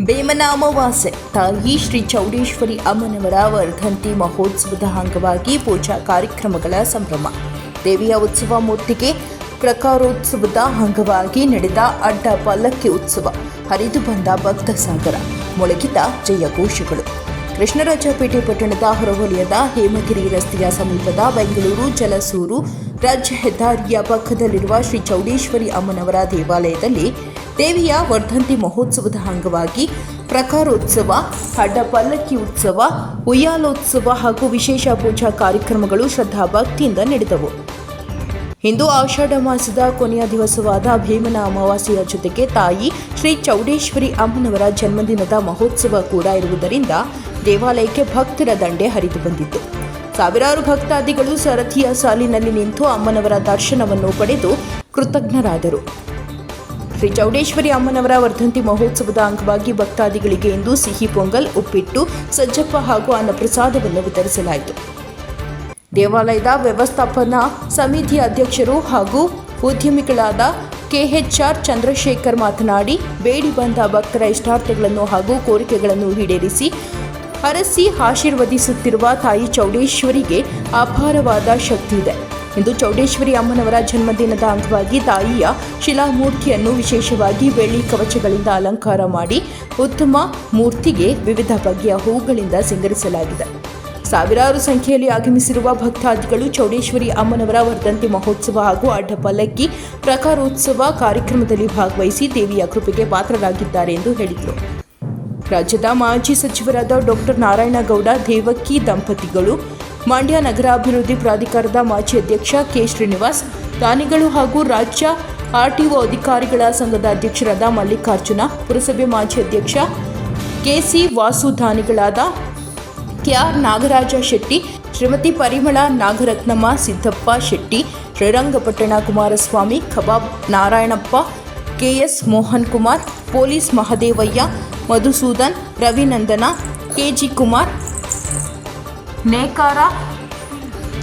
ಬೇಮನ ಅಮಾವಾಸ್ಯೆ ತಾಯಿ ಶ್ರೀ ಚೌಡೇಶ್ವರಿ ಅಮ್ಮನವರ ವರ್ಧಂತಿ ಮಹೋತ್ಸವದ ಅಂಗವಾಗಿ ಪೂಜಾ ಕಾರ್ಯಕ್ರಮಗಳ ಸಂಭ್ರಮ. ದೇವಿಯ ಉತ್ಸವ ಮೂರ್ತಿಗೆ ಪ್ರಕಾರೋತ್ಸವದ ಅಂಗವಾಗಿ ನಡೆದ ಅಡ್ಡ ಪಲ್ಲಕ್ಕಿ ಉತ್ಸವ, ಹರಿದು ಬಂದ ಭಕ್ತ ಸಾಗರ ಮೊಳಗಿದ ಜಯಘೋಷಗಳು. ಕೃಷ್ಣರಾಜಪೇಟೆ ಪಟ್ಟಣದ ಹೊರವಲಯದ ಹೇಮಗಿರಿ ರಸ್ತೆಯ ಸಮೀಪದ ಬೆಂಗಳೂರು, ಜಲಸೂರು ರಾಜ್ಯ ಹೆದ್ದಾರಿಯ ಪಕ್ಕದಲ್ಲಿರುವ ಶ್ರೀ ಚೌಡೇಶ್ವರಿ ಅಮ್ಮನವರ ದೇವಾಲಯದಲ್ಲಿ ದೇವಿಯ ವರ್ಧಂತಿ ಮಹೋತ್ಸವದ ಅಂಗವಾಗಿ ಪ್ರಕಾರೋತ್ಸವ ಪಲ್ಲಕ್ಕಿ ಉತ್ಸವ, ಉಯ್ಯಾಲೋತ್ಸವ ಹಾಗೂ ವಿಶೇಷ ಪೂಜಾ ಕಾರ್ಯಕ್ರಮಗಳು ಶ್ರದ್ಧಾಭಕ್ತಿಯಿಂದ ನಡೆದವು. ಇಂದು ಆಷಾಢ ಮಾಸದ ಕೊನೆಯ ದಿವಸವಾದ ಭೀಮನ ಅಮಾವಾಸ್ಯೆಯ ಜೊತೆಗೆ ತಾಯಿ ಶ್ರೀ ಚೌಡೇಶ್ವರಿ ಅಮ್ಮನವರ ಜನ್ಮದಿನದ ಮಹೋತ್ಸವ ಕೂಡ ಇರುವುದರಿಂದ ದೇವಾಲಯಕ್ಕೆ ಭಕ್ತರ ದಂಡೆ ಹರಿದು ಬಂದಿತ್ತು. ಸಾವಿರಾರು ಭಕ್ತಾದಿಗಳು ಸರಥಿಯ ಸಾಲಿನಲ್ಲಿ ನಿಂತು ಅಮ್ಮನವರ ದರ್ಶನವನ್ನು ಪಡೆದು ಕೃತಜ್ಞರಾದರು. ಶ್ರೀ ಚೌಡೇಶ್ವರಿ ಅಮ್ಮನವರ ವರ್ಧಂತಿ ಮಹೋತ್ಸವದ ಅಂಗವಾಗಿ ಭಕ್ತಾದಿಗಳಿಗೆ ಇಂದು ಸಿಹಿ ಪೊಂಗಲ್, ಉಪ್ಪಿಟ್ಟು, ಸಜ್ಜಪ್ಪ ಹಾಗೂ ಅನ್ನಪ್ರಸಾದವನ್ನು ವಿತರಿಸಲಾಯಿತು. ದೇವಾಲಯದ ವ್ಯವಸ್ಥಾಪನಾ ಸಮಿತಿ ಅಧ್ಯಕ್ಷರು ಹಾಗೂ ಉದ್ಯಮಿಗಳಾದ ಕೆಎಚ್ಆರ್ ಚಂದ್ರಶೇಖರ್ ಮಾತನಾಡಿ ಬೇಡಿ ಬಂದ ಭಕ್ತರ ಇಷ್ಟಾರ್ಥಗಳನ್ನು ಹಾಗೂ ಕೋರಿಕೆಗಳನ್ನು ಈಡೇರಿಸಿ ಹರಸಿ ಆಶೀರ್ವದಿಸುತ್ತಿರುವ ತಾಯಿ ಚೌಡೇಶ್ವರಿಗೆ ಅಪಾರವಾದ ಶಕ್ತಿ ಇದೆ. ಇಂದು ಚೌಡೇಶ್ವರಿ ಅಮ್ಮನವರ ಜನ್ಮದಿನದ ಅಂಗವಾಗಿ ತಾಯಿಯ ಶಿಲಾಮೂರ್ತಿಯನ್ನು ವಿಶೇಷವಾಗಿ ಬೆಳ್ಳಿ ಕವಚಗಳಿಂದ ಅಲಂಕಾರ ಮಾಡಿ ಉತ್ತಮ ಮೂರ್ತಿಗೆ ವಿವಿಧ ಬಗೆಯ ಹೂಗಳಿಂದ ಸಿಂಗರಿಸಲಾಗಿದೆ. ಸಾವಿರಾರು ಸಂಖ್ಯೆಯಲ್ಲಿ ಆಗಮಿಸಿರುವ ಭಕ್ತಾದಿಗಳು ಚೌಡೇಶ್ವರಿ ಅಮ್ಮನವರ ವರ್ಧಂತಿ ಮಹೋತ್ಸವ ಹಾಗೂ ಅಡ್ಡ ಪಲ್ಲಕ್ಕಿ ಪ್ರಕಾರೋತ್ಸವ ಕಾರ್ಯಕ್ರಮದಲ್ಲಿ ಭಾಗವಹಿಸಿ ದೇವಿಯ ಕೃಪೆಗೆ ಪಾತ್ರರಾಗಿದ್ದಾರೆ ಎಂದು ಹೇಳಿದರು. ರಾಜ್ಯದ ಮಾಜಿ ಸಚಿವರಾದ ಡಾಕ್ಟರ್ ನಾರಾಯಣಗೌಡ ದೇವಕ್ಕಿ ದಂಪತಿಗಳು, ಮಂಡ್ಯ ನಗರಾಭಿವೃದ್ಧಿ ಪ್ರಾಧಿಕಾರದ ಮಾಜಿ ಅಧ್ಯಕ್ಷ ಕೆ. ಶ್ರೀನಿವಾಸ್ ದಾನಿಗಳು ಹಾಗೂ ರಾಜ್ಯ ಆರ್ಟಿಒ ಅಧಿಕಾರಿಗಳ ಸಂಘದ ಅಧ್ಯಕ್ಷರಾದ ಮಲ್ಲಿಕಾರ್ಜುನ, ಪುರಸಭೆ ಮಾಜಿ ಅಧ್ಯಕ್ಷ K C Vasu ದಾನಿಗಳಾದ K R Nagaraja Shetty, Shrimati Parimala Nagarathnamma, Siddappa Shetty, Srirangapatna Kumaraswamy, kebab Narayanappa K S Mohan Kumar, police Mahadevaiah, Madhusudan, Ravinandana, K G Kumar. ನೇಕಾರ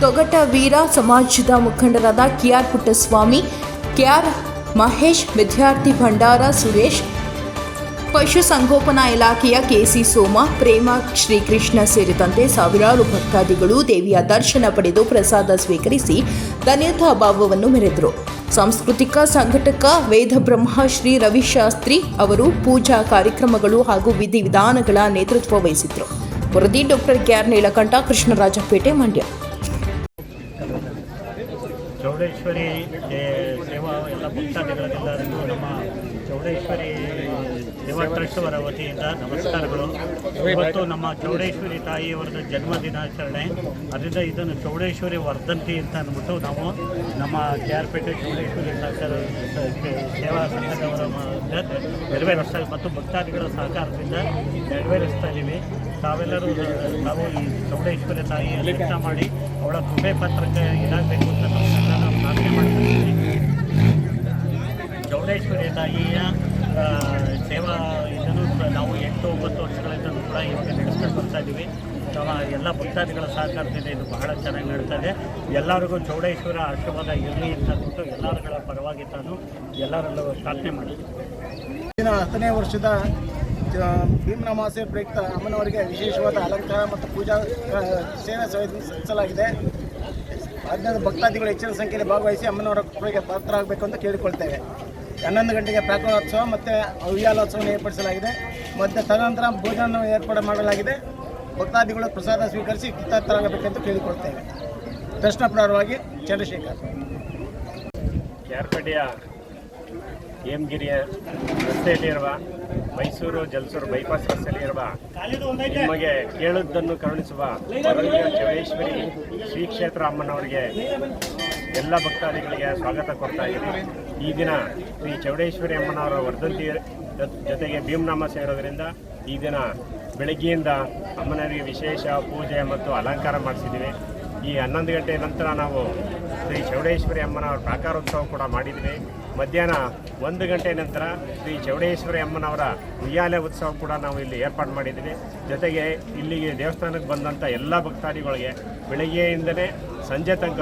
ತೊಗಟ ವೀರ ಸಮಾಜದ ಮುಖಂಡರಾದ ಕೆಆರ್ ಪುಟ್ಟಸ್ವಾಮಿ, ಕೆಆರ್ ಮಹೇಶ್, ವಿದ್ಯಾರ್ಥಿ ಭಂಡಾರ ಸುರೇಶ್ ಪಶು ಸಂಗೋಪನಾ ಇಲಾಖೆಯ ಕೆಸಿ ಸೋಮ, ಪ್ರೇಮ, ಶ್ರೀಕೃಷ್ಣ ಸೇರಿದಂತೆ ಸಾವಿರಾರು ಭಕ್ತಾದಿಗಳು ದೇವಿಯ ದರ್ಶನ ಪಡೆದು ಪ್ರಸಾದ ಸ್ವೀಕರಿಸಿ ಧನ್ಯತಾ ಭಾವವನ್ನು ಮೆರೆದರು. ಸಾಂಸ್ಕೃತಿಕ ಸಂಘಟಕ ವೇದಬ್ರಹ್ಮ ಶ್ರೀ ರವಿಶಾಸ್ತ್ರಿ ಅವರು ಪೂಜಾ ಕಾರ್ಯಕ್ರಮಗಳು ಹಾಗೂ ವಿಧಿವಿಧಾನಗಳ ನೇತೃತ್ವ ವಹಿಸಿದರು ವರದಿ doctor K R Neelakantha, Krishnarajapete, Mandya. Chowdeshwari ಸೇವಾ ಎಲ್ಲ ಭಕ್ತಾದಿಗಳಿಂದ ನಮ್ಮ ಚೌಡೇಶ್ವರಿ ಸೇವಾ ಟ್ರಸ್ಟ್ ಅವರ ವತಿಯಿಂದ ನಮಸ್ಕಾರಗಳು. ಇವತ್ತು ನಮ್ಮ ಚೌಡೇಶ್ವರಿ ತಾಯಿಯವರದ ಜನ್ಮ ದಿನಾಚರಣೆ. ಅದರಿಂದ ಇದನ್ನು ಚೌಡೇಶ್ವರಿ ವರ್ಧಂತಿ ಅಂತ ಅಂದ್ಬಿಟ್ಟು ನಾವು ನಮ್ಮ ಕೆ ಆರ್ ಪೇಟೆ ಚೌಡೇಶ್ವರಿ ಸೇವಾ ಸಂಘದವರ ನೆರವೇರಿಸ್ತಾ ಮತ್ತು ಭಕ್ತಾದಿಗಳ ಸಹಕಾರದಿಂದ ನೆರವೇರಿಸ್ತಾ ಇದ್ದೀವಿ. ತಾವೆಲ್ಲರೂ ತಾವು ಈ ಚೌಡೇಶ್ವರಿ ತಾಯಿಯ ದರ್ಶನ ಮಾಡಿ ಅವಳ ಕೃಪೆ ಪತ್ರಕ್ಕೆ ಇದಾಗಬೇಕು ಅಂತ ನಮ್ಮೆಲ್ಲ ನಾವು ಪ್ರಾರ್ಥನೆ ಮಾಡ್ತಿದ್ದೀವಿ ಚೌಡೇಶ್ವರಿ ತಾಯಿಯ ಆ, ಸೇವಾ ಇದನ್ನು ಕೂಡ ನಾವು ಎಂಟು ಒಂಬತ್ತು ವರ್ಷಗಳಿಂದ ಕೂಡ ಇವಾಗ ನಡೆಸ್ಕೊಂಡು ಬರ್ತಾ ಇದ್ದೀವಿ ನಮ್ಮ ಎಲ್ಲ ಭಕ್ತಾದಿಗಳ ಸಹಕಾರದಿಂದ ಇದು ಬಹಳ ಚೆನ್ನಾಗಿ ನಡೀತಾ ಇದೆ. ಎಲ್ಲರಿಗೂ ಚೌಡೇಶ್ವರ ಆಶೀರ್ವಾದ ಇರಲಿ ಅಂತ ಅಂದ್ಬಿಟ್ಟು ಎಲ್ಲರ ಪರವಾಗಿ ತಾನು ಎಲ್ಲರಲ್ಲೂ ಪ್ರಾರ್ಥನೆ ಮಾಡಿದ್ದೀನಿ ದಿನ ಹತ್ತನೇ ವರ್ಷದ ಭೀಮನಮಾಸೆ ಪ್ರಯುಕ್ತ ಅಮ್ಮನವರಿಗೆ ವಿಶೇಷವಾದ ಅಲಂಕಾರ ಮತ್ತು ಪೂಜಾ ಸೇವೆ ಸಲ್ಲಿಸ- ಸಲ್ಲಿಸಲಾಗಿದೆ. ಹದಿನೈದು ಭಕ್ತಾದಿಗಳು ಹೆಚ್ಚಿನ ಸಂಖ್ಯೆಯಲ್ಲಿ ಭಾಗವಹಿಸಿ ಅಮ್ಮನವರ ಕೃಪೆಗೆ ಪಾತ್ರರಾಗಬೇಕು ಅಂತ ಕೇಳಿಕೊಳ್ತೇವೆ. ಹನ್ನೊಂದು ಗಂಟೆಗೆ ಪ್ರಾಕೋತ್ಸವ ಮತ್ತು ಉಯ್ಯಾಲೋತ್ಸವವನ್ನು ಏರ್ಪಡಿಸಲಾಗಿದೆ. ಮತ್ತು ತದನಂತರ ಭೋಜನವನ್ನು ಏರ್ಪಾಡು ಮಾಡಲಾಗಿದೆ. ಭಕ್ತಾದಿಗಳು ಪ್ರಸಾದ ಸ್ವೀಕರಿಸಿ ಕೃತಾರ್ಥರಾಗಬೇಕೆಂದು ಕೇಳಿಕೊಳ್ತೇವೆ ಪ್ರಾರವಾಗಿ ಚಂದ್ರಶೇಖರ್. ಕ್ಯಾರ್ಪೇಟೆಯ ಹೇಮಗಿರಿಯ ರಸ್ತೆಯಲ್ಲಿರುವ ಮೈಸೂರು ಜಲಸೂರು ಬೈಪಾಸ್ ರಸ್ತೆಯಲ್ಲಿರುವ ನಿಮಗೆ ಕೇಳುವುದನ್ನು ಕರುಣಿಸುವ ಚೌಡೇಶ್ವರಿ ಶ್ರೀ ಕ್ಷೇತ್ರ ಅಮ್ಮನವರಿಗೆ ಎಲ್ಲ ಭಕ್ತಾದಿಗಳಿಗೆ ಸ್ವಾಗತ ಕೊಡ್ತಾ ಇದ್ದೀನಿ. ಈ ದಿನ ಶ್ರೀ ಚೌಡೇಶ್ವರಿ ಅಮ್ಮನವರ ವರ್ಧಂತಿ ಜೊತೆಗೆ ಭೀಮನಾಮ ಸೇರೋದ್ರಿಂದ ಈ ದಿನ ಬೆಳಗ್ಗೆಯಿಂದ ಅಮ್ಮನವರಿಗೆ ವಿಶೇಷ ಪೂಜೆ ಮತ್ತು ಅಲಂಕಾರ ಮಾಡಿಸಿದ್ದೀವಿ. ಈ ಹನ್ನೊಂದು ಗಂಟೆ ನಂತರ ನಾವು ಶ್ರೀ ಚೌಡೇಶ್ವರಿ ಅಮ್ಮನವರ ಪ್ರಾಕಾರೋತ್ಸವ ಕೂಡ ಮಾಡಿದ್ದೀವಿ. ಮಧ್ಯಾಹ್ನ ಒಂದು ಗಂಟೆ ನಂತರ ಶ್ರೀ ಚೌಡೇಶ್ವರಿ ಅಮ್ಮನವರ ಉಯ್ಯಾಲೆ ಉತ್ಸವ ಕೂಡ ನಾವು ಇಲ್ಲಿ ಏರ್ಪಾಡು ಮಾಡಿದ್ದೀವಿ. ಜೊತೆಗೆ ಇಲ್ಲಿಗೆ ದೇವಸ್ಥಾನಕ್ಕೆ ಬಂದಂಥ ಎಲ್ಲ ಭಕ್ತಾದಿಗಳಿಗೆ ಬೆಳಗ್ಗೆಯಿಂದಲೇ ಸಂಜೆ ತನಕ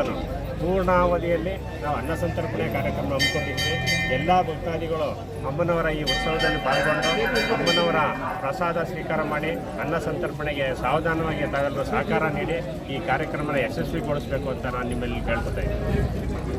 ಪೂರ್ಣಾವಧಿಯಲ್ಲಿ ನಾವು ಅನ್ನ ಸಂತರ್ಪಣೆ ಕಾರ್ಯಕ್ರಮ ಹಮ್ಮಿಕೊಂಡಿದ್ವಿ. ಎಲ್ಲ ಭಕ್ತಾದಿಗಳು ಅಮ್ಮನವರ ಈ ಉತ್ಸವದಲ್ಲಿ ಪಾಲ್ಗೊಂಡು ಅಮ್ಮನವರ ಪ್ರಸಾದ ಸ್ವೀಕಾರ ಮಾಡಿ ಅನ್ನ ಸಂತರ್ಪಣೆಗೆ ಸಾವಧಾನವಾಗಿ ತಗಲು ಸಹಕಾರ ನೀಡಿ ಈ ಕಾರ್ಯಕ್ರಮನ ಯಶಸ್ವಿಗೊಳಿಸಬೇಕು ಅಂತ ನಾನು ನಿಮ್ಮಲ್ಲಿ ಕೇಳ್ಕೊತಾ ಇದ್ದೀನಿ.